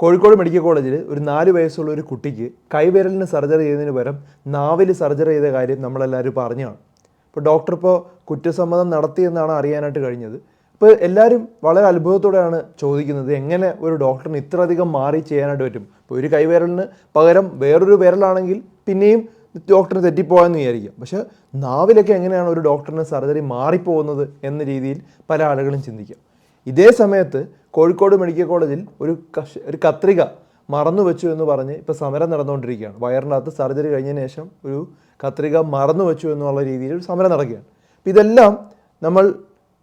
Kozhikode medical കോളേജിൽ ഒരു നാല് വയസ്സുള്ള ഒരു കുട്ടിക്ക് കൈവിരലിന് സർജറി ചെയ്തതിന് പകരം നാവിൽ സർജറി ചെയ്ത കാര്യം നമ്മളെല്ലാവരും പറഞ്ഞാണ് ഇപ്പോൾ ഡോക്ടർ ഇപ്പോൾ കുറ്റസമ്മതം നടത്തിയെന്നാണ് അറിയാനായിട്ട് കഴിഞ്ഞത്. ഇപ്പോൾ എല്ലാവരും വളരെ അത്ഭുതത്തോടെയാണ് ചോദിക്കുന്നത് എങ്ങനെ ഒരു ഡോക്ടറിന് ഇത്രയധികം മാറി ചെയ്യാനായിട്ട് പറ്റും? ഇപ്പോൾ ഒരു കൈവിരലിന് പകരം വേറൊരു വിരലാണെങ്കിൽ പിന്നെയും ഡോക്ടറിന് തെറ്റിപ്പോയെന്ന് വിചാരിക്കാം. പക്ഷേ നാവിലൊക്കെ എങ്ങനെയാണ് ഒരു ഡോക്ടറിന് സർജറി മാറിപ്പോകുന്നത് എന്ന രീതിയിൽ പല ആളുകളും ചിന്തിക്കാം. ഇതേ സമയത്ത് കോഴിക്കോട് മെഡിക്കൽ കോളേജിൽ ഒരു കഷ ഒരു കത്രിക മറന്നു വെച്ചു എന്ന് പറഞ്ഞ് ഇപ്പോൾ സമരം നടന്നുകൊണ്ടിരിക്കുകയാണ്. വയറിനകത്ത് സർജറി കഴിഞ്ഞതിന് ശേഷം ഒരു കത്രിക മറന്നു വെച്ചു എന്നുള്ള രീതിയിൽ ഒരു സമരം നടക്കുകയാണ്. അപ്പോൾ ഇതെല്ലാം നമ്മൾ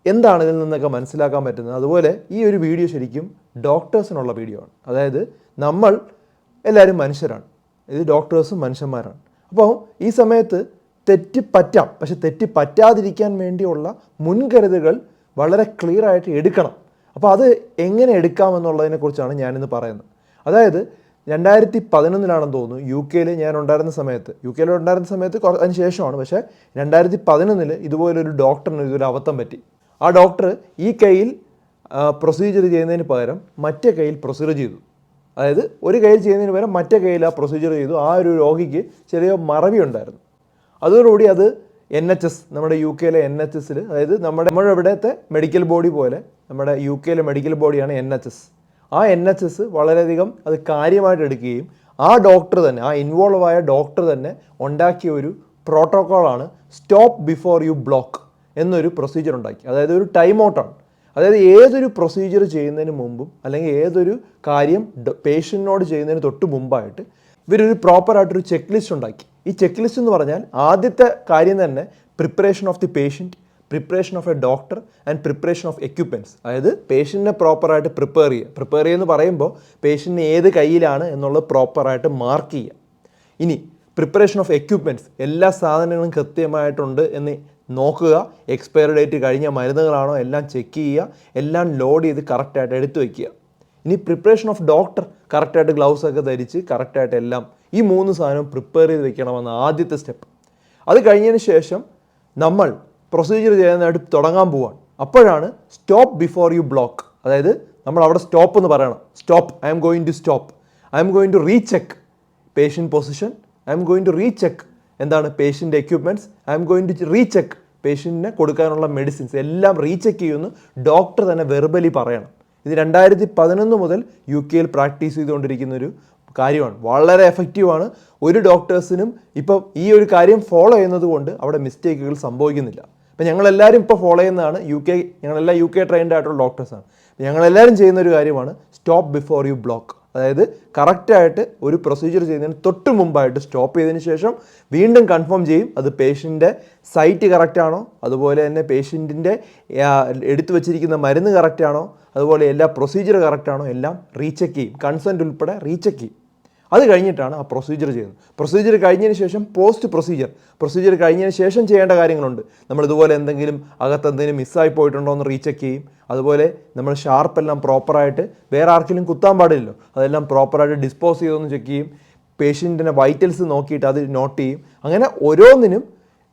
എന്താണ് ഇതിൽ നിന്നൊക്കെ മനസ്സിലാക്കാൻ പറ്റുന്നത്? അതുപോലെ ഈ ഒരു വീഡിയോ ശരിക്കും ഡോക്ടേഴ്സിനുള്ള വീഡിയോ ആണ്. അതായത് നമ്മൾ എല്ലാവരും മനുഷ്യരാണ്. ഇത് ഡോക്ടേഴ്സും മനുഷ്യന്മാരാണ്. അപ്പോൾ ഈ സമയത്ത് തെറ്റ് പറ്റാം. പക്ഷെ തെറ്റ് പറ്റാതിരിക്കാൻ വേണ്ടിയുള്ള മുൻകരുതലുകൾ വളരെ ക്ലിയർ ആയിട്ട് എടുക്കണം. അപ്പോൾ അത് എങ്ങനെ എടുക്കാമെന്നുള്ളതിനെക്കുറിച്ചാണ് ഞാനിന്ന് പറയുന്നത്. അതായത് രണ്ടായിരത്തി പതിനൊന്നിലാണെന്ന് തോന്നുന്നു യു കെയിൽ ഞാൻ ഉണ്ടായിരുന്ന സമയത്ത്. യു കെയിൽ ഉണ്ടായിരുന്ന സമയത്ത് അതിന് ശേഷമാണ്. പക്ഷേ രണ്ടായിരത്തി പതിനൊന്നിൽ ഇതുപോലൊരു ഡോക്ടറിന് ഇതൊരു അബദ്ധം പറ്റി. ആ ഡോക്ടർ ഈ കൈയിൽ പ്രൊസീജിയർ ചെയ്യുന്നതിന് പകരം മറ്റേ കൈയിൽ പ്രൊസീജിയർ ചെയ്തു. അതായത് ഒരു കൈയിൽ ചെയ്യുന്നതിന് പകരം മറ്റേ കൈയിൽ ആ പ്രൊസീജിയർ ചെയ്തു. ആ ഒരു രോഗിക്ക് ചെറിയ മറവി ഉണ്ടായിരുന്നു. അതോടുകൂടി അത് എൻ എച്ച് എസ് നമ്മുടെ യു കെയിലെ എൻ എച്ച് എസിൽ അതായത് നമ്മുടെ നമ്മുടെ ഇവിടുത്തെ മെഡിക്കൽ ബോഡി പോലെ നമ്മുടെ യു കെയിലെ മെഡിക്കൽ ബോഡിയാണ് എൻ എച്ച് എസ് ആ എൻ എച്ച് എസ് വളരെയധികം അത് കാര്യമായിട്ട് എടുക്കുകയും ആ ഡോക്ടർ തന്നെ ആ ഇൻവോൾവ് ആയ ഡോക്ടർ തന്നെ ഉണ്ടാക്കിയ ഒരു പ്രോട്ടോക്കോളാണ് സ്റ്റോപ്പ് ബിഫോർ യു ബ്ലോക്ക് എന്നൊരു പ്രൊസീജിയർ ഉണ്ടാക്കി. അതായത് ഒരു ടൈം ഔട്ടാണ് അതായത് ഏതൊരു പ്രൊസീജിയർ ചെയ്യുന്നതിന് മുമ്പും അല്ലെങ്കിൽ ഏതൊരു കാര്യം പേഷ്യന്റിനോട് ചെയ്യുന്നതിന് തൊട്ട് മുമ്പായിട്ട് ഇവരൊരു പ്രോപ്പറായിട്ടൊരു ചെക്ക് ലിസ്റ്റ് ഉണ്ടാക്കി. ഈ ചെക്ക് ലിസ്റ്റ് എന്ന് പറഞ്ഞാൽ ആദ്യത്തെ കാര്യം തന്നെ preparation of the patient preparation of a doctor and preparation of equipments അതായത് പേഷ്യന്റിനെ പ്രോപ്പറായിട്ട് പ്രിപ്പയർ ചെയ്യുക. പ്രിപ്പയർ ചെയ്യുക പറയുമ്പോൾ പേഷ്യന്റിന് ഏത് കയ്യിലാണ് എന്നുള്ളത് പ്രോപ്പറായിട്ട് മാർക്ക് ചെയ്യുക. ഇനി പ്രിപ്പറേഷൻ ഓഫ് എക്യുപ്മെന്റ്സ് എല്ലാ സാധനങ്ങളും കൃത്യമായിട്ടുണ്ട് എന്ന് നോക്കുക. എക്സ്പയർ ഡേറ്റ് കഴിഞ്ഞ മരുന്നുകളാണോ എല്ലാം ചെക്ക് ചെയ്യുക. എല്ലാം ലോഡ് ചെയ്ത് കറക്റ്റായിട്ട് എടുത്തു വയ്ക്കുക. ഇനി പ്രിപ്പറേഷൻ ഓഫ് ഡോക്ടർ കറക്റ്റായിട്ട് ഗ്ലൗസ് ഒക്കെ ധരിച്ച് കറക്റ്റായിട്ട് എല്ലാം ഈ മൂന്ന് സാധനം പ്രിപ്പയർ ചെയ്ത് വെക്കണമെന്ന ആദ്യത്തെ സ്റ്റെപ്പ്. അത് കഴിഞ്ഞതിന് ശേഷം നമ്മൾ പ്രൊസീജിയർ ചെയ്യാനായിട്ട് തുടങ്ങാൻ പോവാണ്. അപ്പോഴാണ് സ്റ്റോപ്പ് ബിഫോർ യു ബ്ലോക്ക് അതായത് നമ്മൾ അവിടെ സ്റ്റോപ്പ് എന്ന് പറയണം. Stop I'm going to stop I'm going to recheck patient position I'm going to recheck എന്താണ് പേഷ്യന്റെ equipments I'm going to recheck പേഷ്യന്റിനെ കൊടുക്കാനുള്ള മെഡിസിൻസ് എല്ലാം റീചെക്ക് ചെയ്യുമെന്ന് ഡോക്ടർ തന്നെ വെർബലി പറയണം. ഇത് രണ്ടായിരത്തി പതിനൊന്ന് മുതൽ യു കെയിൽ പ്രാക്ടീസ് ചെയ്തുകൊണ്ടിരിക്കുന്ന ഒരു കാര്യമാണ്. വളരെ എഫക്റ്റീവാണ് ഒരു ഡോക്ടേഴ്സിനും ഇപ്പം ഈ ഒരു കാര്യം ഫോളോ ചെയ്യുന്നത് കൊണ്ട് അവിടെ മിസ്റ്റേക്കുകൾ സംഭവിക്കുന്നില്ല. അപ്പം ഞങ്ങളെല്ലാവരും ഇപ്പോൾ ഫോളോ ചെയ്യുന്നതാണ് യു കെ ഞങ്ങളെല്ലാം യു കെ ട്രെയിൻഡ് ആയിട്ടുള്ള ഡോക്ടേഴ്സാണ് ഞങ്ങളെല്ലാവരും ചെയ്യുന്ന ഒരു കാര്യമാണ് സ്റ്റോപ്പ് ബിഫോർ യു ബ്ലോക്ക് അതായത് കറക്റ്റായിട്ട് ഒരു പ്രൊസീജിയർ ചെയ്യുന്നതിന് തൊട്ട് മുമ്പായിട്ട് സ്റ്റോപ്പ് ചെയ്തതിന് ശേഷം വീണ്ടും കൺഫേം ചെയ്യും. അത് പേഷ്യന്റെ സൈറ്റ് കറക്റ്റാണോ അതുപോലെ തന്നെ പേഷ്യന്റിന്റെ എടുത്തു വച്ചിരിക്കുന്ന മരുന്ന് കറക്റ്റാണോ അതുപോലെ എല്ലാ പ്രൊസീജിയർ കറക്റ്റാണോ എല്ലാം റീചെക്ക് ചെയ്യും. കൺസെന്റ് ഉൾപ്പെടെ റീചെക്ക് ചെയ്യും. അത് കഴിഞ്ഞിട്ടാണ് ആ പ്രൊസീജിയർ ചെയ്യുന്നത്. പ്രൊസീജിയർ കഴിഞ്ഞതിന് ശേഷം പോസ്റ്റ് പ്രൊസീജിയർ പ്രൊസീജിയർ കഴിഞ്ഞതിന് ശേഷം ചെയ്യേണ്ട കാര്യങ്ങളുണ്ട്. നമ്മൾ ഇതുപോലെ എന്തെങ്കിലും അകത്ത് എന്തെങ്കിലും മിസ്സായി പോയിട്ടുണ്ടോ എന്ന് റീചെക്ക് ചെയ്യും. അതുപോലെ നമ്മൾ ഷാർപ്പെല്ലാം പ്രോപ്പറായിട്ട് വേറെ ആർക്കെങ്കിലും കുത്താൻ പാടില്ലല്ലോ. അതെല്ലാം പ്രോപ്പറായിട്ട് ഡിസ്പോസ് ചെയ്തൊന്ന് ചെക്ക് ചെയ്യും. പേഷ്യന്റിന്റെ വൈറ്റൽസ് നോക്കിയിട്ട് അത് നോട്ട് ചെയ്യും. അങ്ങനെ ഓരോന്നിനും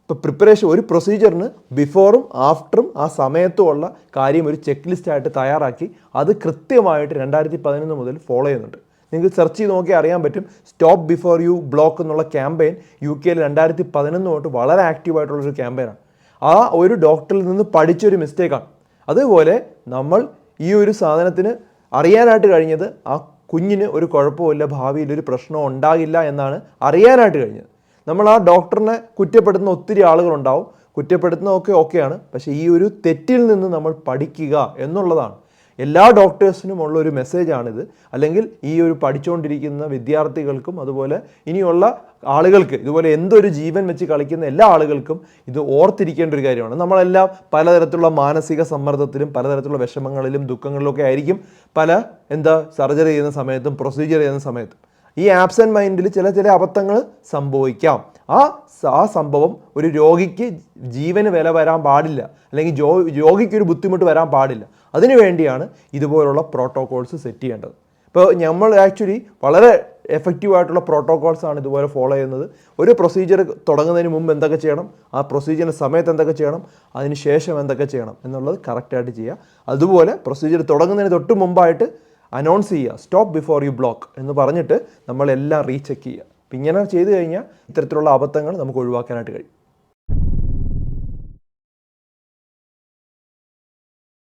ഇപ്പോൾ പ്രിപ്പറേഷൻ ഒരു പ്രൊസീജിയറിന് ബിഫോറും ആഫ്റ്ററും ആ സമയത്തും ഉള്ള കാര്യം ഒരു ചെക്ക് ലിസ്റ്റായിട്ട് തയ്യാറാക്കി അത് കൃത്യമായിട്ട് രണ്ടായിരത്തി പതിനൊന്ന് മുതൽ ഫോളോ ചെയ്യുന്നുണ്ട്. നിങ്ങൾക്ക് സെർച്ച് ചെയ്ത് നോക്കി അറിയാൻ പറ്റും. സ്റ്റോപ്പ് ബിഫോർ യു ബ്ലോക്ക് എന്നുള്ള ക്യാമ്പയിൻ യു കെയിൽ രണ്ടായിരത്തി പതിനൊന്ന് തൊട്ട് വളരെ ആക്റ്റീവായിട്ടുള്ളൊരു ക്യാമ്പയിനാണ് ആ ഒരു ഡോക്ടറിൽ നിന്ന് പഠിച്ചൊരു മിസ്റ്റേക്കാണ് അതുപോലെ നമ്മൾ ഈ ഒരു സാധനത്തിന് അറിയാനായിട്ട് കഴിഞ്ഞത് ആ കുഞ്ഞിന് ഒരു കുഴപ്പമില്ല ഭാവിയിൽ ഒരു പ്രശ്നം ഉണ്ടാകില്ല എന്നാണ് അറിയാനായിട്ട് കഴിഞ്ഞത്. നമ്മൾ ആ ഡോക്ടറിനെ കുറ്റപ്പെടുത്തുന്ന ഒത്തിരി ആളുകളുണ്ടാവും. കുറ്റപ്പെടുത്തുന്നതൊക്കെ ഓക്കെയാണ് പക്ഷേ ഈ ഒരു തെറ്റിൽ നിന്ന് നമ്മൾ പഠിക്കുക എന്നുള്ളതാണ്. എല്ലാ ഡോക്ടേഴ്സിനും ഉള്ള ഒരു മെസ്സേജാണിത്. അല്ലെങ്കിൽ ഈ ഒരു പഠിച്ചുകൊണ്ടിരിക്കുന്ന വിദ്യാർത്ഥികൾക്കും അതുപോലെ ഇനിയുള്ള ആളുകൾക്ക് ഇതുപോലെ എന്തൊരു ജീവൻ വെച്ച് കളിക്കുന്ന എല്ലാ ആളുകൾക്കും ഇത് ഓർത്തിരിക്കേണ്ട ഒരു കാര്യമാണ്. നമ്മളെല്ലാം പലതരത്തിലുള്ള മാനസിക സമ്മർദ്ദത്തിലും പലതരത്തിലുള്ള വിഷമങ്ങളിലും ദുഃഖങ്ങളിലൊക്കെ ആയിരിക്കും പല എന്താ സർജറി ചെയ്യുന്ന സമയത്തും പ്രൊസീജിയർ ചെയ്യുന്ന സമയത്തും. ഈ ആബ്സെന്റ് മൈൻഡിൽ ചില ചില അബദ്ധങ്ങൾ സംഭവിക്കാം. ആ ആ സംഭവം ഒരു രോഗിക്ക് ജീവന് വില വരാൻ പാടില്ല. അല്ലെങ്കിൽ രോഗിക്ക് ഒരു ബുദ്ധിമുട്ട് വരാൻ പാടില്ല. അതിനു വേണ്ടിയാണ് ഇതുപോലുള്ള പ്രോട്ടോകോൾസ് സെറ്റ് ചെയ്യേണ്ടത്. ഇപ്പോൾ നമ്മൾ ആക്ച്വലി വളരെ എഫക്റ്റീവ് ആയിട്ടുള്ള പ്രോട്ടോകോൾസ് ആണ് ഇതുപോലെ ഫോളോ ചെയ്യുന്നത്. ഒരു പ്രൊസീജിയർ തുടങ്ങുന്നതിന് മുമ്പ് എന്തൊക്കെ ചെയ്യണം? ആ പ്രൊസീജിയറിന്റെ സമയത്ത് എന്തൊക്കെ ചെയ്യണം? അതിന് ശേഷം എന്തൊക്കെ ചെയ്യണം? എന്നുള്ളത് കറക്റ്റായിട്ട് ചെയ്യുക. അതുപോലെ പ്രൊസീജിയർ തുടങ്ങുന്നതിന് തൊട്ട് മുമ്പായിട്ട് അനൗൺസ് ചെയ്യുക. സ്റ്റോപ്പ് ബിഫോർ യു ബ്ലോക്ക് എന്ന് പറഞ്ഞിട്ട് നമ്മളെല്ലാം റീചെക്ക് ചെയ്യുക. അപ്പം ഇങ്ങനെ ചെയ്തു കഴിഞ്ഞാൽ ഇത്തരത്തിലുള്ള അബദ്ധങ്ങൾ നമുക്ക് ഒഴിവാക്കാനായിട്ട് കഴിയും.